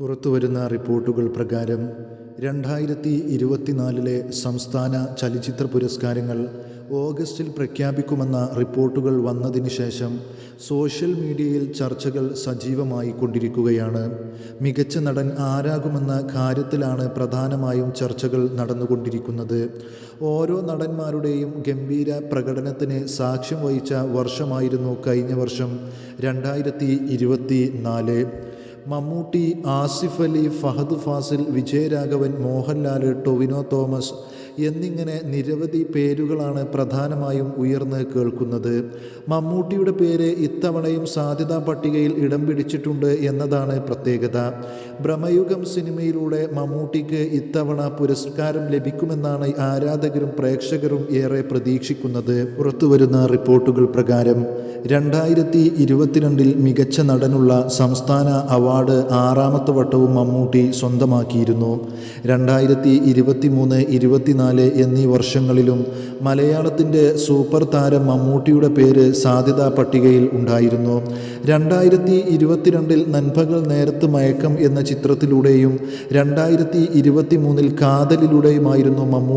പുറത്തുവരുന്ന റിപ്പോർട്ടുകൾ പ്രകാരം രണ്ടായിരത്തി ഇരുപത്തിനാലിലെ സംസ്ഥാന ചലച്ചിത്ര പുരസ്കാരങ്ങൾ ഓഗസ്റ്റിൽ പ്രഖ്യാപിക്കുമെന്ന റിപ്പോർട്ടുകൾ വന്നതിന് ശേഷം സോഷ്യൽ മീഡിയയിൽ ചർച്ചകൾ സജീവമായി കൊണ്ടിരിക്കുകയാണ്. മികച്ച നടൻ ആരാകുമെന്ന കാര്യത്തിലാണ് പ്രധാനമായും ചർച്ചകൾ നടന്നുകൊണ്ടിരിക്കുന്നത്. ഓരോ നടന്മാരുടെയും ഗംഭീര പ്രകടനത്തിന് സാക്ഷ്യം വഹിച്ച വർഷമായിരുന്നു കഴിഞ്ഞ വർഷം രണ്ടായിരത്തി മമ്മൂട്ടി ആസിഫ് അലി ഫഹദ് ഫാസിൽ വിജയരാഘവൻ മോഹൻലാൽ ടൊവിനോ തോമസ് എന്നിങ്ങനെ നിരവധി പേരുകളാണ് പ്രധാനമായും ഉയർന്ന് കേൾക്കുന്നത്. മമ്മൂട്ടിയുടെ പേര് ഇത്തവണയും സാധ്യതാ പട്ടികയിൽ ഇടം പിടിച്ചിട്ടുണ്ട് എന്നതാണ് പ്രത്യേകത. ഭ്രമയുഗം സിനിമയിലൂടെ മമ്മൂട്ടിക്ക് ഇത്തവണ പുരസ്കാരം ലഭിക്കുമെന്നാണ് ആരാധകരും പ്രേക്ഷകരും ഏറെ പ്രതീക്ഷിക്കുന്നത്. പുറത്തുവരുന്ന റിപ്പോർട്ടുകൾ പ്രകാരം രണ്ടായിരത്തി ഇരുപത്തിരണ്ടിൽ മികച്ച നടനുള്ള സംസ്ഥാന അവാർഡ് ആറാമത്തെ വട്ടവും മമ്മൂട്ടി സ്വന്തമാക്കിയിരുന്നു. രണ്ടായിരത്തി ഇരുപത്തി മൂന്ന് ഇരുപത്തിനാല് എന്നീ വർഷങ്ങളിലും മലയാളത്തിന്റെ സൂപ്പർ താരം മമ്മൂട്ടിയുടെ പേര് സാധ്യതാ പട്ടികയിൽ ഉണ്ടായിരുന്നു. രണ്ടായിരത്തി ഇരുപത്തിരണ്ടിൽ നൻപകൾ നേരത്ത് മയക്കം എന്ന ചിത്രത്തിലൂടെയും രണ്ടായിരത്തി ഇരുപത്തി മൂന്നിൽ കാതലിലൂടെയുമായിരുന്നു മമ്മൂട്ടി